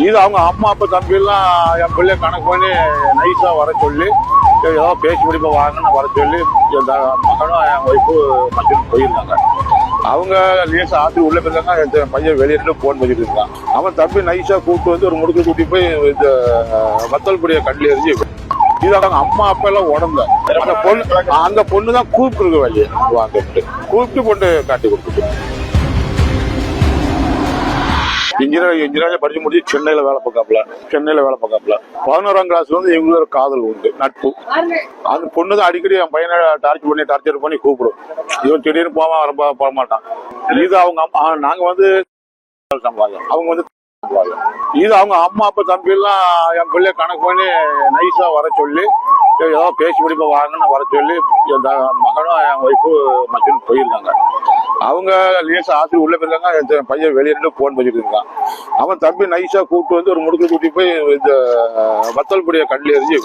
இது அவங்க அம்மா அப்பா தம்பி எல்லாம் என் பிள்ளை கணக்கு பண்ணி நைஸா வர சொல்லி ஏதோ பேசி முடிப்ப வாங்கன்னு வர சொல்லி என் த- மகனும் என் ஒய்ஃபு மட்டும் போயிருந்தாங்க. அவங்க லேசா ஆற்றி உள்ள போயிருந்தாங்க என் பையன் வெளியிட்டு போன் பண்ணிட்டு இருந்தான். அவன் தம்பி நைஸா கூப்பிட்டு வந்து ஒரு முடுக்கு கூட்டி போய் இந்த வத்தல்புடிய கண்ணில் எரிஞ்சு இது அவங்க அம்மா அப்பா எல்லாம் உடம்ப அந்த பொண்ணு அந்த பொண்ணு தான் கூப்பிட்டுருக்க வழி வாங்கிட்டு கூப்பிட்டு கொண்டு காட்டி கொடுத்துட்டு. இன்ஜினியர் இன்ஜினியர் படிச்சு முடிச்சு சென்னையில வேலை பார்க்காப்ல சென்னையில வேலை பார்க்காப்ல பதினோராம் கிளாஸ்ல வந்து எங்களுக்கு ஒரு காதல் உண்டு நட்பு. அந்த பொண்ணு தான் அடிக்கடி என் பையனை டார்ச்சர் பண்ணி டார்ச்சர் பண்ணி கூப்பிடும். இவன் திடீர்னு போவான் ரொம்ப போக மாட்டான் இது அவங்க அம்மா நாங்க வந்து சம்பாதம் அவங்க வந்து இது அவங்க அம்மா அப்பா தம்பி எல்லாம் என் பிள்ளை கணக்கு பண்ணி நைஸா வர சொல்லி ஏதோ பேசி முடிப்ப வாங்கன்னு வர சொல்லி என் த- மகனும் என் ஒய்ஃபு மச்சனும் போயிருந்தாங்க அவங்க லேசா ஆசிரியர் உள்ள போயிருக்காங்க என் பையன் வெளியிட்டு போன் பண்ணிட்டு இருக்கான். அவன் தம்பி நைஸா கூப்பிட்டு வந்து ஒரு முடுக்கு கூட்டி போய் இந்த வத்தல்புடிய கண்ணில் எரிஞ்சு